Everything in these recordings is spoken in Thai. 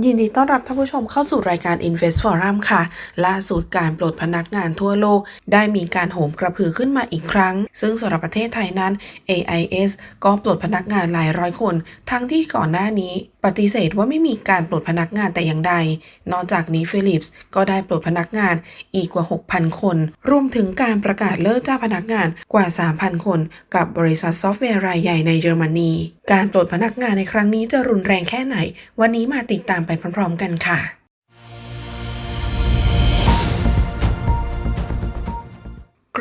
ยินดีต้อนรับท่านผู้ชมเข้าสู่รายการ Invest Forum ค่ะ ล่าสุดการปลดพนักงานทั่วโลก ได้มีการโหมกระพือขึ้นมาอีกครั้ง ซึ่งสำหรับประเทศไทยนั้น AIS ก็ปลดพนักงานหลายร้อยคน ทั้งที่ก่อนหน้านี้ ปฏิเสธว่าไม่มีการปลดพนักงานแต่อย่างใด นอกจากนี้ฟิลิปส์ก็ได้ปลดพนักงานอีกกว่า 6,000 คน รวมถึงการประกาศเลิกจ้างพนักงานกว่า 3,000 คน กับบริษัทซอฟต์แวร์รายใหญ่ในเยอรมนี การปลดพนักงานในครั้งนี้จะรุนแรงแค่ไหน วันนี้มาติดตามไปพร้อมๆกันค่ะ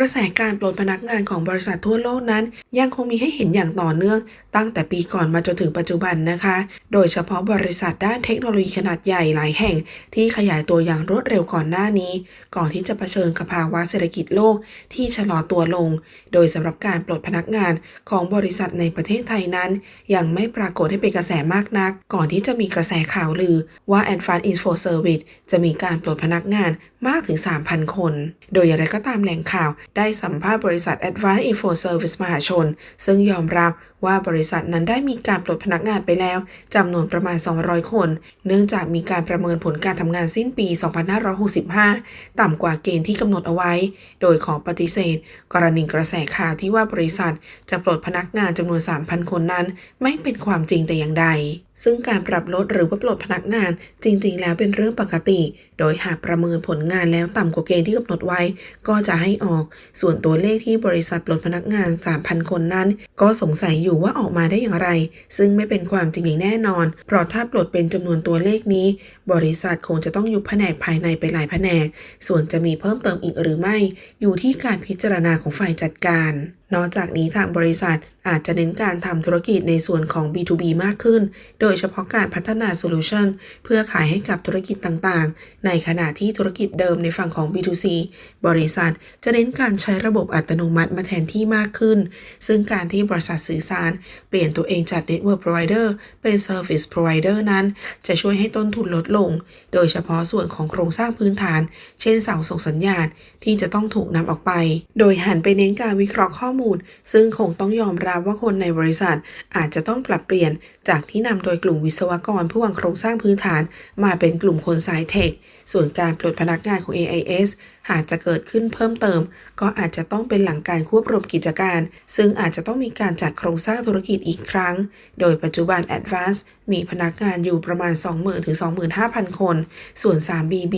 ระแสการปลดพนักงานของบริษัททั่วโลกนั้น ยังคงมีให้เห็นอย่างต่อเนื่อง ตั้งแต่ปีก่อนมาจนถึงปัจจุบันนะคะ โดยเฉพาะบริษัทด้านเทคโนโลยีขนาดใหญ่หลายแห่ง ที่ขยายตัวอย่างรวดเร็วก่อนหน้านี้ ก่อนที่จะเผชิญกับภาวะเศรษฐกิจโลกที่ชะลอตัวลง โดยสำหรับการปลดพนักงานของบริษัทในประเทศไทยนั้น ยังไม่ปรากฏให้เป็นกระแสมากนัก ก่อนที่จะมีกระแสข่าวลือว่า a d v a n c e Info Service จะมีการปลดพนักงาน มากถึง 3,000 คน โดยอย่างไรก็ตามแหล่งข่าวได้สัมภาษณ์บริษัท Advanced Info Service มหาชน ซึ่งยอมรับ ว่าบริษัทนั้นได้มีการปลดพนักงานไปแล้วจำนวนประมาณ 200 คน เนื่องจากมีการประเมินผลการทำงานสิ้นปี 2565 ต่ำกว่าเกณฑ์ที่กำหนดเอาไว้ โดยขอปฏิเสธ กรณีกระแสข่าวที่ว่าบริษัทจะปลดพนักงานจำนวน 3,000 คนนั้น ไม่เป็นความจริงแต่อย่างใด ซึ่งการปรับลดหรือว่าปลดพนักงานจริง ๆ แล้วเป็นเรื่องปกติ โดยหากประเมินผลงานแล้วต่ำกว่าเกณฑ์ที่กำหนดไว้ ก็จะให้ออก ส่วนตัวเลขที่บริษัทปลดพนักงาน 3,000 คนนั้น ก็สงสัยอยู่ว่าออกมาได้อย่างไร ซึ่งไม่เป็นความจริงอย่างแน่นอน เพราะถ้าปลดเป็นจำนวนตัวเลขนี้ บริษัทคงจะต้องยุบแผนกภายในไปหลายแผนก ส่วนจะมีเพิ่มเติมอีกหรือไม่ อยู่ที่การพิจารณาของฝ่ายจัดการ นอกจากนี้ทางบริษัทอาจจะเน้นการทำธุรกิจในส่วนของ B2B มากขึ้น โดยเฉพาะการพัฒนาโซลูชันเพื่อขายให้กับธุรกิจต่างๆ ในขณะที่ธุรกิจเดิมในฝั่งของ B2C บริษัทจะเน้นการใช้ระบบอัตโนมัติมาแทนที่มากขึ้น ซึ่งการที่บริษัทสื่อสาร เปลี่ยนตัวเองจาก Network Provider เป็น Service Provider นั้น จะช่วยให้ต้นทุนลดลง โดยเฉพาะส่วนของโครงสร้างพื้นฐาน เช่นเสาส่งสัญญาณที่จะต้องถูกนำออกไป โดยหันไปเน้นการวิเคราะห์ข้อมูล ซึ่งคงต้องยอมรับว่าคนในบริษัท อาจจะต้องปรับเปลี่ยนจากที่นำโดยกลุ่มวิศวกรผู้วางโครงสร้างพื้นฐาน มาเป็นกลุ่มคนสายเทค ส่วนการปลดพนักงานของ AIS หากจะเกิดขึ้นเพิ่มเติม ก็อาจจะต้องเป็นหลังการควบรวมกิจการ ซึ่งอาจจะต้องมีการจัดโครงสร้างธุรกิจอีกครั้ง โดยปัจจุบัน Advance มีพนักงานอยู่ประมาณ 20,000ถึง25,000 คน ส่วน 3BB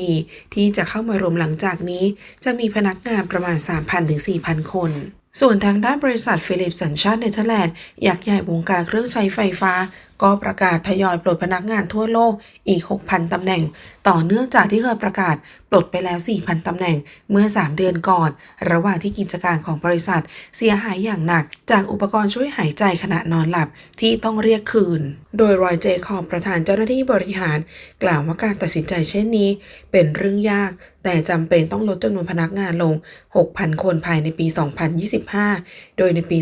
ที่จะเข้ามารวมหลังจากนี้ จะมีพนักงานประมาณ 3,000ถึง4,000 คน ส่วนทางด้านบริษัทฟิลิปสัญชาติเนเธอร์แลนด์ยักษ์ใหญ่วงการเครื่องใช้ไฟฟ้าก็ประกาศทยอยปลดพนักงานทั่วโลกอีก 6,000 ตำแหน่ง ต่อเนื่องจากที่เคยประกาศปลดไปแล้ว 4,000 ตำแหน่งเมื่อ 3 เดือนก่อน ระหว่างที่กิจการของบริษัท เสียหายอย่างหนัก จากอุปกรณ์ช่วยหายใจขณะนอนหลับที่ต้องเรียกคืน โดยรอยเจคอบประธานเจ้าหน้าที่บริหาร กล่าวว่าการตัดสินใจเช่นนี้ เป็นเรื่องยาก แต่จำเป็นต้องลดจำนวนพนักงานลง 6,000 คนภายในปี 2025 โดยในปี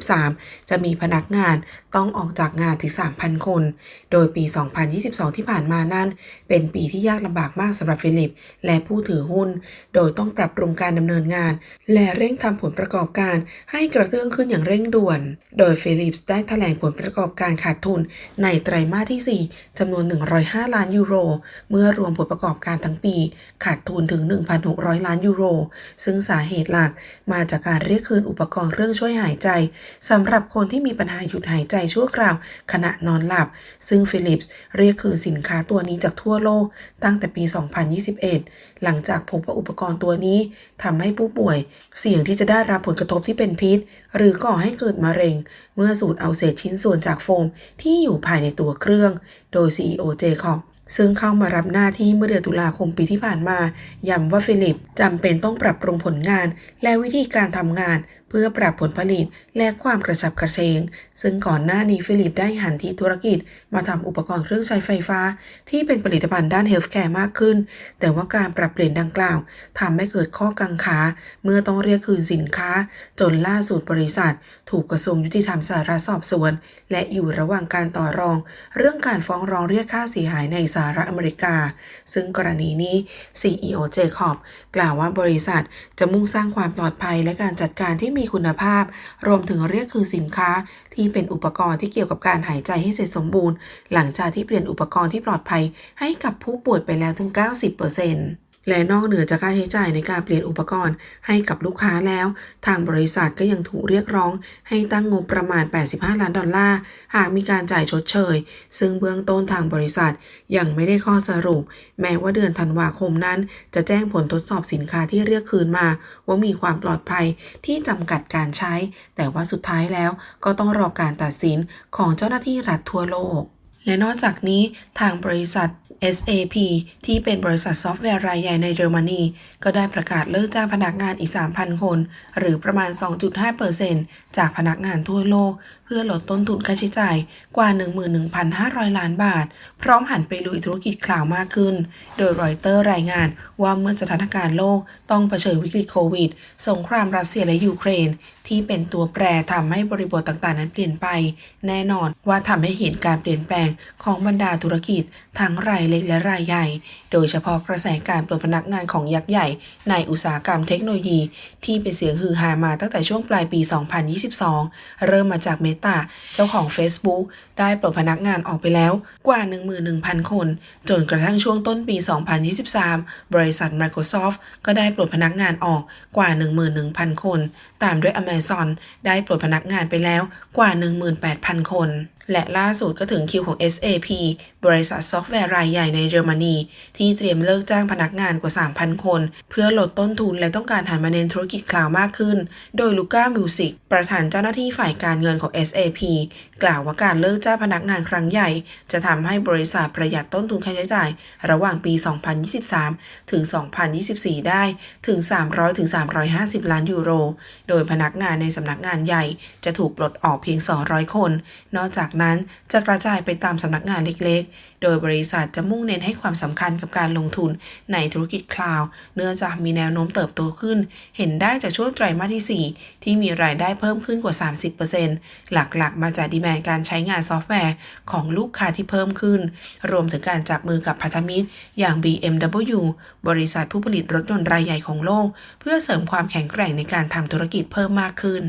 2023 จะมีพนักงานต้องออกจากงานถึง3 3,000 คน โดยปี 2022 ที่ผ่านมานั้น เป็นปีที่ยากลำบากมากสำหรับฟิลิป และผู้ถือหุ้น โดยต้องปรับปรุงการดำเนินงาน และเร่งทำผลประกอบการให้กระเตื้องขึ้นอย่างเร่งด่วน โดยฟิลิปส์ได้แถลงผลประกอบการขาดทุนในไตรมาสที่ 4จำนวน 105 ล้านยูโร เมื่อรวมผลประกอบการทั้งปี ขาดทุนถึง 1,600 ล้านยูโร ซึ่งสาเหตุหลักมาจากการเรียกคืนอุปกรณ์เครื่องช่วยหายใจสำหรับคนที่มีปัญหาหยุดหายใจชั่วคราวขณะนอนหลับ ซึ่งฟิลิปส์เรียกคืนสินค้าตัวนี้จากทั่วโลกตั้งแต่ปี 2021 หลังจากพบว่าอุปกรณ์ตัวนี้ทำให้ผู้ป่วย เสี่ยงที่จะได้รับผลกระทบที่เป็นพิษ หรือก่อให้เกิดมะเร็ง เมื่อสูดเอาเศษชิ้นส่วนจากโฟมที่อยู่ภายในตัวเครื่อง โดย CEO เจคอบซึ่งเข้ามารับหน้าที่เมื่อเดือนตุลาคมปีที่ผ่านมา ย้ำว่าฟิลิปจำเป็นต้องปรับปรุงผลงาน และวิธีการทำงานเพื่อปรับผลผลิตและความกระฉับกระเฉง ซึ่งก่อนหน้านี้ฟิลิปได้หันที่ธุรกิจ มาทำอุปกรณ์เครื่องใช้ไฟฟ้า ที่เป็นผลิตภัณฑ์ด้านเฮลท์แคร์มากขึ้น แต่ว่าการปรับเปลี่ยนดังกล่าวทำให้เกิดข้อกังขา เมื่อต้องเรียกคืนสินค้า จนล่าสุดบริษัท ถูกกระทรวงยุติธรรมสหรัฐสอบสวน และอยู่ระหว่างการต่อรอง เรื่องการฟ้องร้องเรียกค่าเสียหายในสหรัฐอเมริกา ซึ่งกรณีนี้ CEO เจคอบกล่าวว่าบริษัทจะมุ่งสร้างความปลอดภัยและการจัดการที่มีคุณภาพ รวมถึงเรียกคืนสินค้าที่เป็นอุปกรณ์ที่เกี่ยวกับการหายใจให้เสร็จสมบูรณ์ หลังจากที่เปลี่ยนอุปกรณ์ที่ปลอดภัยให้กับผู้ป่วยไปแล้วถึง 90% และนอกเหนือจากค่าใช้จ่ายในการเปลี่ยนอุปกรณ์ให้กับลูกค้าแล้ว ทางบริษัทก็ยังถูกเรียกร้อง ให้ตั้งงบประมาณ 85 ล้านดอลลาร์ หากมีการจ่ายชดเชย ซึ่งเบื้องต้นทางบริษัทยังไม่ได้ข้อสรุป แม้ว่าเดือนธันวาคมนั้น จะแจ้งผลทดสอบสินค้าที่เรียกคืนมา ว่ามีความปลอดภัยที่จำกัดการใช้ แต่ว่าสุดท้ายแล้วก็ต้องรอการตัดสินของเจ้าหน้าที่รัฐทั่วโลกและนอกจากนี้ทางบริษัท SAP ที่เป็นบริษัทซอฟต์แวร์รายใหญ่ในเยอรมนี ก็ได้ประกาศเลิกจ้างพนักงานอีก 3,000 คน หรือประมาณ 2.5%จากพนักงานทั่วโลก เพื่อลดต้นทุนค่าใช้จ่ายกว่า 11,500 ล้านบาท พร้อมหันไปลุยธุรกิจคลาวมากขึ้น โดยรอยเตอร์รายงานว่าเมื่อสถานการณ์โลกต้องเผชิญวิกฤตโควิด สงครามรัสเซียและยูเครน ที่เป็นตัวแปรทำให้บริบทต่างๆ นั้นเปลี่ยนไป แน่นอนว่าทำให้เห็นการเปลี่ยนแปลงของบรรดาธุรกิจทั้งรายเล็กและรายใหญ่ โดยเฉพาะกระแสการปลดพนักงานของยักษ์ใหญ่ ในอุตสาหกรรมเทคโนโลยี ที่เป็นเสียงฮือฮามาตั้งแต่ช่วงปลายปี 2022 เริ่มมาจากเมตาเจ้าของ Facebook ได้ปลดพนักงานออกไปแล้วกว่า 11,000 คน จนกระทั่งช่วงต้นปี 2023 บริษัท Microsoft ก็ได้ปลดพนักงานออกกว่า 11,000 คน ตามด้วย Amazon ได้ปลดพนักงานไปแล้วกว่า 18,000 คน และล่าสุดก็ถึงคิวของ SAP บริษัทซอฟต์แวร์รายใหญ่ในเยอรมนี ที่เตรียมเลิกจ้างพนักงานกว่า 3,000 คน เพื่อลดต้นทุนและต้องการหันมาเน้นธุรกิจคลาวมากขึ้น โดยลูก้ามิวสิกประธานเจ้าหน้าที่ฝ่ายการเงินของ SAP กล่าวว่าการเลิกจ้างพนักงานครั้งใหญ่ จะทำให้บริษัทประหยัดต้นทุนค่าใช้จ่าย ระหว่างปี 2023 ถึง 2024 ได้ถึง 300 ถึง 350 ล้านยูโร โดยพนักงานในสำนักงานใหญ่จะถูกปลดออกเพียง 200 คน นอกจากนั้นจะกระจายไปตามสำนักงานเล็กๆ โดยบริษัทจะมุ่งเน้นให้ความสำคัญกับการลงทุนในธุรกิจคลาวด์เนื่องจากมีแนวโน้มเติบโตขึ้น เห็นได้จากช่วงไตรมาสที่ 4 ที่มีรายได้เพิ่มขึ้นกว่า 30%หลักๆ มาจากดีแมนการใช้งานซอฟต์แวร์ของลูกค้าที่เพิ่มขึ้น รวมถึงการจับมือกับพันธมิตร อย่าง BMW บริษัทผู้ผลิตรถยนต์รายใหญ่ของโลก เพื่อเสริมความแข็งแกร่งในการทำธุรกิจเพิ่มมากขึ้น